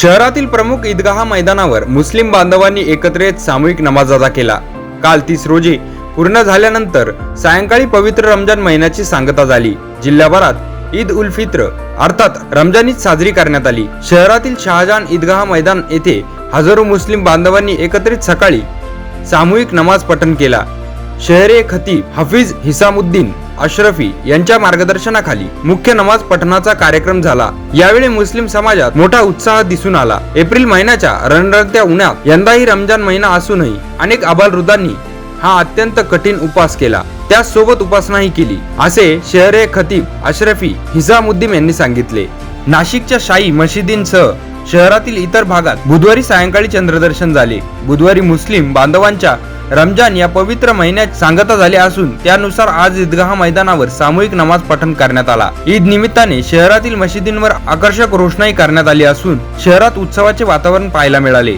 शहरातील प्रमुख ईदगाह मैदानावर मुस्लिम बांधवांनी एकत्र येत सामूहिक नमाज अदा केला. काल तीस रोजी पूर्ण झाल्यानंतर सायंकाळी पवित्र रमजान महिन्याची सांगता झाली. जिल्ह्याभरात ईद उल फित्र अर्थात रमजान ईद साजरी करण्यात आली. शहरातील शहाजहान ईदगाह मैदान येथे हजारो मुस्लिम बांधवांनी एकत्रित सकाळी सामूहिक नमाज पठण केला. शहरे खतीब हफीज हिसामुद्दीन अशरफी यांच्या मार्गदर्शनाखाली मुख्य नमाज पठणाचा कार्यक्रम झाला. यावेळी मुस्लिम समाजात मोठा उत्साह दिसून आला. एप्रिल महिन्याच्या रणरणत्या उन्हात यंदाही रमजान महिना असूनही अनेक अबालवृद्धांनी हा अत्यंत कठीण उपास केला. त्याचसोबत उपासनाही केली. असे शहरे खतीब अशरफी हिजामुद्दीन यांनी सांगितले. नाशिकच्या शाही मशिदींसह शहरातील इतर भागात बुधवारी सायंकाळी चंद्रदर्शन झाले. बुधवारी मुस्लिम बांधवांच्या रमजान या पवित्र महिन्यात सांगता झाली असून त्यानुसार आज ईदगाह मैदानावर सामूहिक नमाज पठण करण्यात आला. ईद निमित्ताने शहरातील मशिदींवर आकर्षक रोषणाई करण्यात आली असून शहरात उत्सवाचे वातावरण पाहायला मिळाले.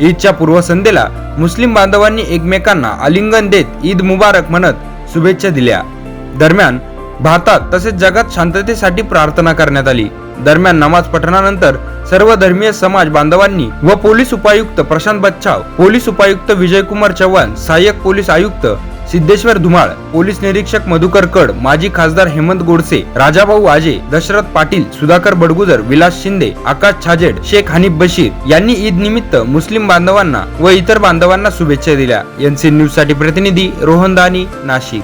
ईदच्या पूर्वसंध्येला मुस्लिम बांधवांनी एकमेकांना आलिंगन देत ईद मुबारक म्हणत शुभेच्छा दिल्या. दरम्यान भारतात तसेच जगात शांततेसाठी प्रार्थना करण्यात आली. दरम्यान नमाज पठणानंतर सर्व धर्मीय समाज बांधवांनी व पोलीस उपायुक्त प्रशांत बच्छाव पोलीस उपायुक्त विजयकुमार चव्हाण सहाय्यक पोलीस आयुक्त सिद्धेश्वर धुमाळ पोलीस निरीक्षक मधुकर कड माजी खासदार हेमंत गोडसे राजाभाऊ आजे दशरथ पाटील सुधाकर बडगुजर विलास शिंदे आकाश छाजेड शेख हनीफ बशीर यांनी ईद निमित्त मुस्लिम बांधवांना व इतर बांधवांना शुभेच्छा दिल्या. एनसी न्यूजसाठी प्रतिनिधी रोहन दानी नाशिक.